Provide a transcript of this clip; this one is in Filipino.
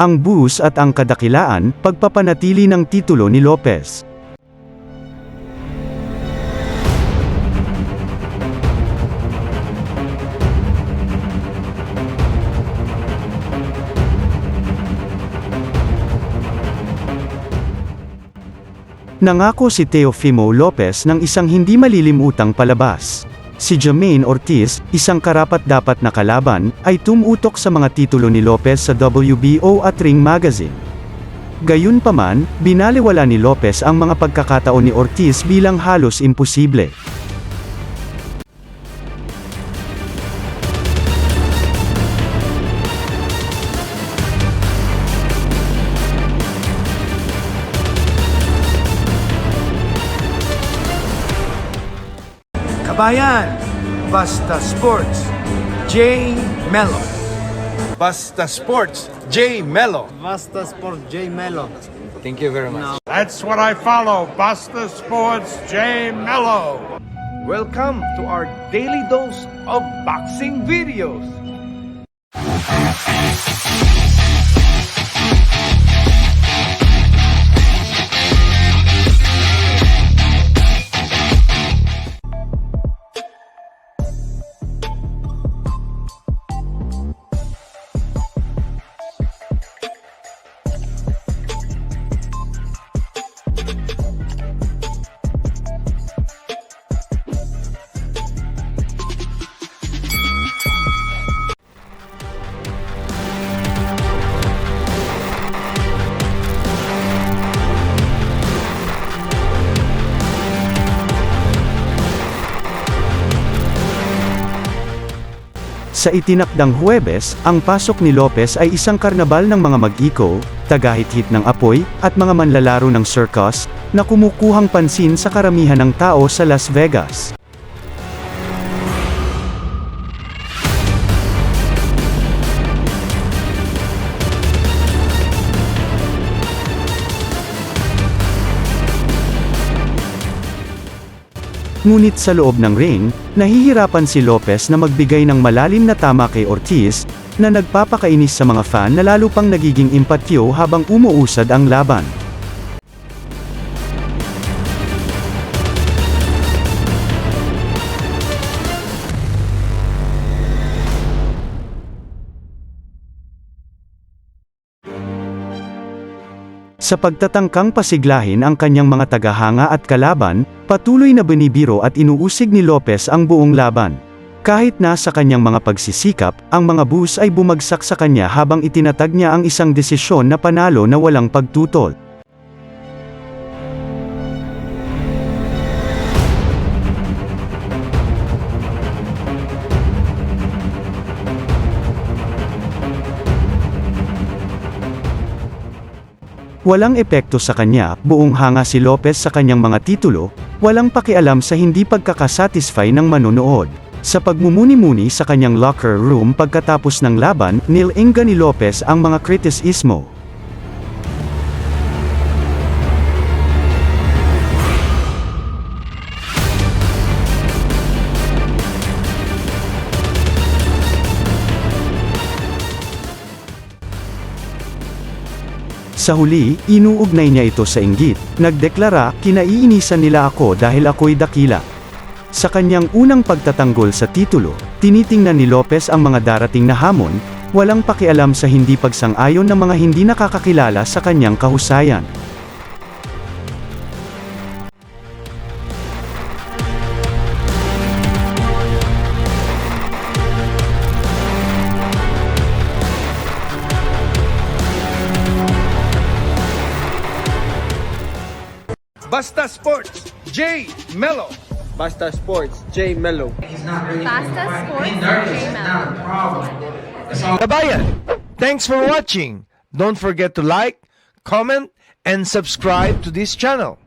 ang bus at ang kadakilaan, pagpapanatili ng titulo ni Lopez. Nangako si Teofimo Lopez ng isang hindi malilimutang palabas. Si Jermaine Ortiz, isang karapat-dapat na kalaban, ay tumutok sa mga titulo ni Lopez sa WBO at Ring Magazine. Gayunpaman, binaliwala ni Lopez ang mga pagkakataon ni Ortiz bilang halos imposible. Kabayan, Basta Sports, J. Mello. Basta Sports, J. Mello. Basta Sports, J Mello. Thank you very much. That's what I follow. Buster Sports J Mello. Welcome to our daily dose of boxing videos. Sa itinakdang Huwebes, ang pasok ni Lopez ay isang karnabal ng mga mag-iko, tagahit-hit ng apoy, at mga manlalaro ng circus, na kumukuhang pansin sa karamihan ng tao sa Las Vegas. Ngunit sa loob ng ring, nahihirapan si Lopez na magbigay ng malalim na tama kay Ortiz, na nagpapakainis sa mga fan na lalo pang nagiging impatyo habang umuusad ang laban. Sa pagtatangkang pasiglahin ang kanyang mga tagahanga at kalaban, patuloy na binibiro at inuusig ni Lopez ang buong laban. Kahit na sa kanyang mga pagsisikap, ang mga bus ay bumagsak sa kanya habang itinatag niya ang isang desisyon na panalo na walang pagtutol. Walang epekto sa kanya, buong hanga si Lopez sa kanyang mga titulo, walang pakialam sa hindi pagkakasatisfy ng manonood. Sa pagmumuni-muni sa kanyang locker room pagkatapos ng laban, nilinga ni Lopez ang mga kritisismo. Sa huli, inuugnay niya ito sa inggit, nagdeklara, kinaiinisan nila ako dahil ako'y dakila. Sa kanyang unang pagtatanggol sa titulo, tinitingnan ni Lopez ang mga darating na hamon, walang pakialam sa hindi pagsang-ayon ng mga hindi nakakakilala sa kanyang kahusayan. Basta Sports, J. Mello. Basta Sports J Melo. Basta Sports J Mello. Kabayan, thanks for watching. Don't forget to like, comment, and subscribe to this channel.